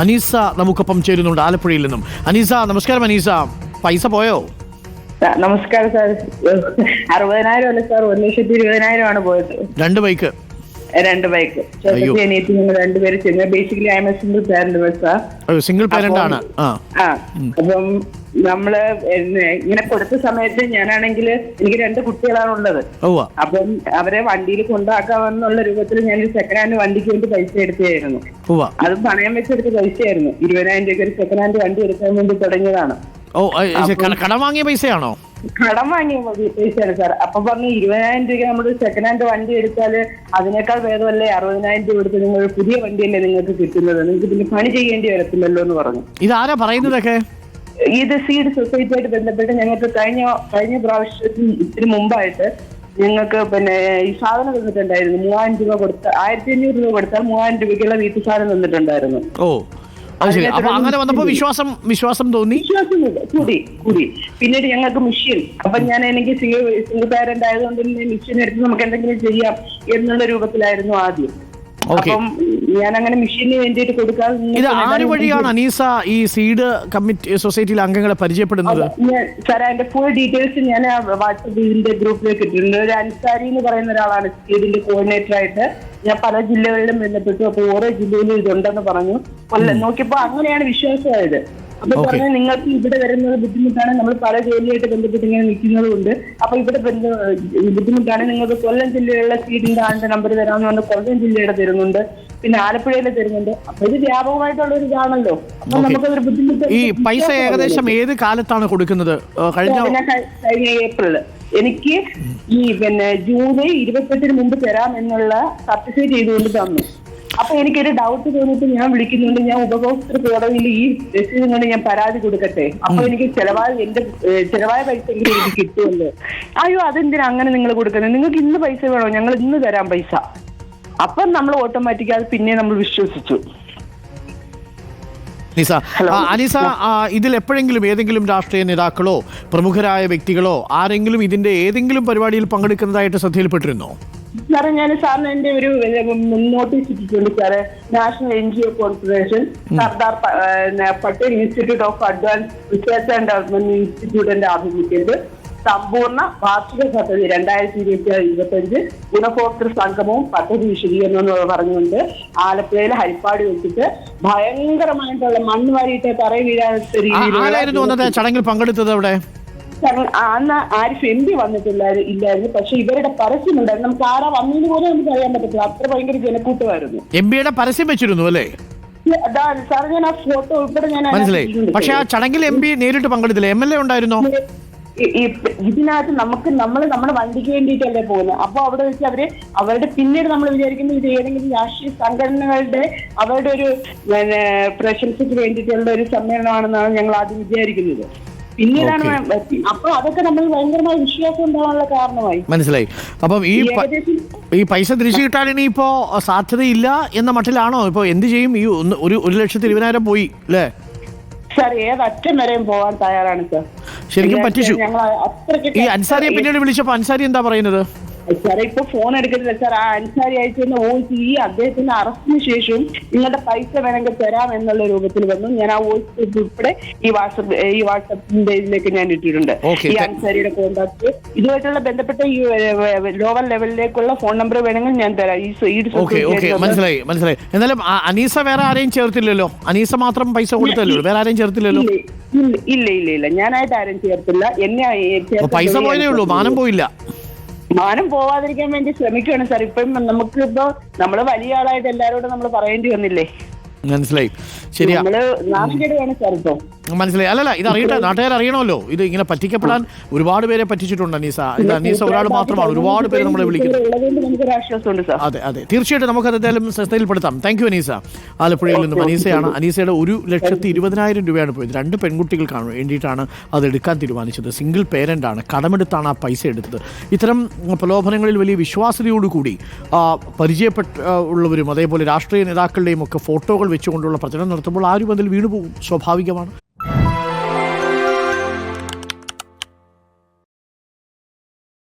അനീസ നമുക്കൊപ്പം ചേരുന്നുണ്ട് ആലപ്പുഴയിൽ നിന്നും. അനീസ നമസ്കാരം അനീസ. പൈസ പോയോ? നമസ്കാരം സാർ. അറുപതിനായിരം അല്ല സാർ ഒരു ലക്ഷത്തി ഇരുപതിനായിരം ആണ് പോയത്. രണ്ട് ബൈക്ക്. രണ്ട് ബൈക്ക് അനിയത്തി ഞങ്ങൾ രണ്ടുപേര് ചെന്ന് basically I am single parent single parent ആണ്. ആ. അപ്പം നമ്മൾ ഇങ്ങനെ കൊടുത്ത സമയത്ത് ഞാനാണെങ്കിൽ എനിക്ക് രണ്ട് കുട്ടികളാണ് ഉള്ളത്. അപ്പം അവരെ വണ്ടിയിൽ കൊണ്ടാക്കാമെന്നുള്ള രൂപത്തിൽ ഞാൻ സെക്കൻഡ് ഹാൻഡ് വണ്ടിക്ക് വേണ്ടി പൈസ എടുത്തായിരുന്നു അത് പണയം വെച്ചെടുത്ത പൈസയായിരുന്നു. ഇരുപതിനായിരം രൂപയ്ക്ക് ഒരു സെക്കൻഡ് ഹാൻഡ് വണ്ടി എടുക്കാൻ വേണ്ടി തുടങ്ങിയതാണ്. ഓ കടം വാങ്ങിയ പൈസയാണോ? കടം വാങ്ങിയ മതി പൈസയാണ് സാർ അപ്പൊ പറഞ്ഞു ഇരുപതിനായിരം രൂപ നമ്മൾ സെക്കൻഡ് ഹാൻഡ് വണ്ടി എടുത്താൽ അതിനേക്കാൾ ഭേദമല്ലേ അറുപതിനായിരം രൂപ എടുത്ത് നിങ്ങൾ പുതിയ വണ്ടിയല്ലേ നിങ്ങൾക്ക് കിട്ടുന്നത്? നിങ്ങൾക്ക് പിന്നെ പണി ചെയ്യേണ്ടി വരത്തില്ലല്ലോ എന്ന് പറഞ്ഞു. ഇതാരാ പറയുന്നതൊക്കെ? ഇത് സീഡ് സൊസൈറ്റിയായിട്ട് ബന്ധപ്പെട്ട് ഞങ്ങൾക്ക് കഴിഞ്ഞ കഴിഞ്ഞ പ്രാവശ്യത്തിന് ഇത്തിരി മുമ്പായിട്ട് ഞങ്ങൾക്ക് പിന്നെ ഈ സാധനം തന്നിട്ടുണ്ടായിരുന്നു. മൂവായിരം രൂപ കൊടുത്ത ആയിരത്തി അഞ്ഞൂറ് രൂപ കൊടുത്താൽ മൂവായിരം രൂപയ്ക്കുള്ള വീട്ടു സാധനം തന്നിട്ടുണ്ടായിരുന്നു. ഓ. അത് ശരി. അപ്പൊ അങ്ങനെ വന്നപ്പോ വിശ്വാസം വിശ്വാസം തോന്നി? വിശ്വാസം കൂടി കൂടി. പിന്നീട് ഞങ്ങൾക്ക് മിഷ്യൻ അപ്പൊ ഞാൻ എനിക്ക് സിംഗിൾ സിംഗിൾ പാരന്റ് ആയതുകൊണ്ട് തന്നെ മിഷ്യൻ എടുത്ത് നമുക്ക് എന്തെങ്കിലും ചെയ്യാം എന്നുള്ള രൂപത്തിലായിരുന്നു ആദ്യം. അപ്പം ഞാൻ അങ്ങനെ മിഷ്യന് വേണ്ടിയിട്ട് കൊടുക്കാതെ ഇത് ആര് വഴിയാണ് അനീസ ഈ സീഡ് കമ്മിറ്റി സൊസൈറ്റിയിലെ അംഗങ്ങളെ പരിചയപ്പെടുന്നത്? ഞാൻ സാർ അതിന്റെ ഫുൾ ഡീറ്റെയിൽസ് ഞാൻ വാട്സപ്പിന്റെ ഗ്രൂപ്പിലേക്ക് ഇട്ടിട്ടുണ്ട്. ഒരു അൻസാരി എന്ന് പറയുന്ന ഒരാളാണ് സീഡിന്റെ കോർഡിനേറ്റർ ആയിട്ട്. ഞാൻ പല ജില്ലകളിലും ബന്ധപ്പെട്ടു. അപ്പൊ ഓരോ ജില്ലയിലും ഇതുണ്ടെന്ന് പറഞ്ഞു. കൊല്ലം. നോക്കിയപ്പോ അങ്ങനെയാണ് വിശ്വാസമായത്. അപ്പൊ പറഞ്ഞ നിങ്ങൾക്ക് ഇവിടെ വരുന്നത് ബുദ്ധിമുട്ടാണ്. നമ്മൾ പല ജോലിയായിട്ട് ബന്ധപ്പെട്ട് ഇങ്ങനെ നിൽക്കുന്നത് കൊണ്ട് അപ്പൊ ഇവിടെ വരുന്ന ബുദ്ധിമുട്ടാണ്. നിങ്ങൾക്ക് കൊല്ലം ജില്ലയിലുള്ള സീറ്റിന്റെ ആളുടെ നമ്പർ തരാമെന്ന് പറഞ്ഞാൽ കൊല്ലം ജില്ലയുടെ തരുന്നുണ്ട്. പിന്നെ ആലപ്പുഴയിലെ തരുന്നുണ്ട്. അപ്പൊ ഇത് വ്യാപകമായിട്ടുള്ള ഒരു ഇതാണല്ലോ. അപ്പൊ നമുക്ക് ഒരു ബുദ്ധിമുട്ട് ഈ പൈസ ഏകദേശം ഏത് കാലത്താണ് കൊടുക്കുന്നത്? കഴിഞ്ഞ കഴിഞ്ഞ ഏപ്രിൽ. എനിക്ക് ഈ പിന്നെ ജൂലൈ ഇരുപത്തെട്ടിന് മുമ്പ് തരാം എന്നുള്ള സർട്ടിഫിക്കറ്റ് ചെയ്തുകൊണ്ട് തന്നു. അപ്പൊ എനിക്കൊരു ഡൗട്ട് തോന്നിയിട്ട് ഞാൻ വിളിക്കുന്നുണ്ട്. ഞാൻ ഉപഭോക്തൃ കോടതിയിൽ ഈ രസീത് കൊണ്ട് ഞാൻ പരാതി കൊടുക്കട്ടെ? അപ്പൊ എനിക്ക് ചെലവായ എന്റെ ചിലവായ പൈസ എങ്കിലും എനിക്ക് കിട്ടുമല്ലോ. അയ്യോ അതെന്തിനാ അങ്ങനെ നിങ്ങൾ കൊടുക്കുന്നത്? നിങ്ങൾക്ക് ഇന്ന് പൈസ വേണോ? ഞങ്ങൾ ഇന്ന് തരാം പൈസ. അപ്പം നമ്മൾ ഓട്ടോമാറ്റിക് അത് പിന്നെ നമ്മൾ വിശ്വസിച്ചു. അനിസ അനിസ ഇതിൽ എപ്പോഴെങ്കിലും ഏതെങ്കിലും രാഷ്ട്രീയ നേതാക്കളോ പ്രമുഖരായ വ്യക്തികളോ ആരെങ്കിലും ഇതിന്റെ ഏതെങ്കിലും പരിപാടിയിൽ പങ്കെടുക്കുന്നതായിട്ട് ശ്രദ്ധയിൽപ്പെട്ടിരുന്നോ? സാറേ ഞാൻ സാറിന് എന്റെ ഒരു നോട്ടീസ് ഇട്ടിട്ടുണ്ട് സാറേ national N G O confederation Sardar Patel institute of advance research and development ഇൻസ്റ്റിറ്റ്യൂട്ടിന്റെ ആഭിമുഖ്യത്തിൽ സമ്പൂർണ വാർഷിക പദ്ധതി രണ്ടായിരത്തി ഇരുപത്തി ഇരുപത്തി അഞ്ച് ഗുണഭോക്തൃ സംഗമവും പദ്ധതി വിശദീകരണം എന്ന് പറഞ്ഞുകൊണ്ട് ആലപ്പുഴയിലെ ഹരിപ്പാട് വെച്ചിട്ട് ഭയങ്കരമായിട്ടുള്ള മണ്ണ് വാരിയിട്ട് തറയിൽ വീഴാത്ത രീതിയിലുള്ള ചടങ്ങിൽ പങ്കെടുത്തത് അവിടെ? കാരണം അന്ന് ആരിഫ് എം പി വന്നിട്ടില്ല ഇല്ലായിരുന്നു. പക്ഷെ ഇവരുടെ പരസ്യം ഉണ്ടായിരുന്നു. നമുക്ക് ആരാ വന്നതിന് പോലും നമുക്ക് അറിയാൻ പറ്റത്തില്ല. അത്ര ഭയങ്കര ജനക്കൂട്ടമായിരുന്നു. എം പിയുടെ പരസ്യം വെച്ചിരുന്നു അല്ലേ? സാർ ഞാൻ ആ ഫോട്ടോ ഉൾപ്പെടെ ഞാൻ മനസ്സിലായി. പക്ഷെ ആ ചടങ്ങിൽ എം പി നേരിട്ട് പങ്കെടുത്തില്ല? എം എൽ എ ഉണ്ടായിരുന്നോ? ഇതിനകത്ത് നമുക്ക് നമ്മൾ നമ്മുടെ വണ്ടിക്ക് വേണ്ടിയിട്ടല്ലേ പോകുന്നത്. അപ്പൊ അവിടെ വെച്ച് അവർ അവരുടെ പിന്നീട് നമ്മൾ വിചാരിക്കുന്നത് ഇത് ഏതെങ്കിലും രാഷ്ട്രീയ സംഘടനകളുടെ അവരുടെ ഒരു പ്രശംസയ്ക്ക് വേണ്ടിയിട്ടുള്ള ഒരു സമ്മേളനമാണെന്നാണ് ഞങ്ങൾ ആദ്യം വിചാരിക്കുന്നത്. പിന്നീടാണ് അപ്പൊ അതൊക്കെ നമ്മൾ ഭയങ്കരമായ വിശ്വാസം ഉണ്ടാവാനുള്ള കാരണമായി. മനസ്സിലായി. അപ്പം ഈ ഈ പൈസ തിരിച്ചു കിട്ടാൻ ഇപ്പോ സാധ്യതയില്ല എന്ന മട്ടിലാണോ? ഇപ്പൊ എന്ത് ചെയ്യും? ഈ ഒന്ന് ഒരു ഒരു ലക്ഷത്തി ഇരുപതിനായിരം പോയി അല്ലേ? സാർ ഏതറ്റം വരെയും പോകാൻ തയ്യാറാണ് സാർ. ശരിക്കും പറ്റിച്ചു. ഈ അൻസാരിയെ പിന്നീട് വിളിച്ചപ്പോ അൻസാരി എന്താ പറയുന്നത്? സാറേ ഇപ്പൊ ഫോൺ എടുക്കുന്നില്ല സാർ ആ അൻസാരി അയച്ചിരുന്ന വോയിസ് ഈ അദ്ദേഹത്തിന്റെ അറസ്റ്റിന് ശേഷവും നിങ്ങളുടെ പൈസ വേണമെങ്കിൽ തരാം എന്നുള്ള രൂപത്തിൽ വന്നു. ഞാൻ ആ വോയിസ് ഉൾപ്പെടെ ഈ വാട്സപ്പ് ഈ വാട്സപ്പിന്റെ ഇതിലേക്ക് ഞാൻ ഇട്ടിട്ടുണ്ട്. ഈ അൻസാരിയുടെ കോൺടാക്ട് ഇതുമായിട്ടുള്ള ബന്ധപ്പെട്ട ഈ ലോവർ ലെവലിലേക്കുള്ള ഫോൺ നമ്പർ വേണമെങ്കിൽ ഞാൻ തരാം. ഈ മനസ്സിലായി മനസ്സിലായി. എന്നാലും അനീസ വേറെ ആരെയും ചേർത്തില്ലല്ലോ? അനീസ മാത്രം പൈസ കൊടുത്തല്ലോ? വേറെ ആരെയും ചേർത്തില്ലല്ലോ? ഇല്ല ഇല്ല, ഇല്ല ഞാനായിട്ട് ആരും ചേർത്തില്ല. എന്നെ പൈസ പോയതേ ഉള്ളൂ. മാനം പോയില്ല. മാനം പോവാതിരിക്കാൻ വേണ്ടി ശ്രമിക്കുകയാണ് സാർ. ഇപ്പം നമുക്ക് ഇപ്പൊ നമ്മൾ വലിയ ആളായിട്ട് എല്ലാരോടും നമ്മൾ പറയേണ്ടി വന്നില്ലേ? മനസ്സിലായി. ശരിയാ. മനസ്സിലായി. അല്ലല്ല ഇത് അറിയട്ടെ നാട്ടുകാർ അറിയണമല്ലോ. ഇത് ഇങ്ങനെ പറ്റിക്കപ്പെടാൻ ഒരുപാട് പേരെ പറ്റിച്ചിട്ടുണ്ട് അനീസ. ഇത് അനീസ ഒരാൾ മാത്രമാണ്. ഒരുപാട് പേര് നമ്മളെ വിളിക്കുന്നത്. അതെ അതെ. തീർച്ചയായിട്ടും നമുക്ക് അത് എന്തായാലും ശ്രദ്ധയിൽപ്പെടുത്താം. Thank you Aneesa. ആലപ്പുഴയിൽ നിന്നും അനീസയാണ്. അനീസയുടെ ഒരു ലക്ഷത്തി ഇരുപതിനായിരം രൂപയാണ് പോയത്. രണ്ട് പെൺകുട്ടികൾക്കാണ് വേണ്ടിയിട്ടാണ് അത് എടുക്കാൻ തീരുമാനിച്ചത്. സിംഗിൾ പേരന്റ് ആണ്. കടമെടുത്താണ് ആ പൈസ എടുത്തത്. ഇത്തരം പ്രലോഭനങ്ങളിൽ വലിയ വിശ്വാസ്യതയോടുകൂടി പരിചയപ്പെട്ട ഉള്ളവരും അതേപോലെ രാഷ്ട്രീയ നേതാക്കളുടെയും ഒക്കെ ഫോട്ടോകൾ വെച്ചുകൊണ്ടുള്ള പ്രചരണം നടത്തുമ്പോൾ ആരും അതിൽ വീണുപോകും. സ്വാഭാവികമാണ്.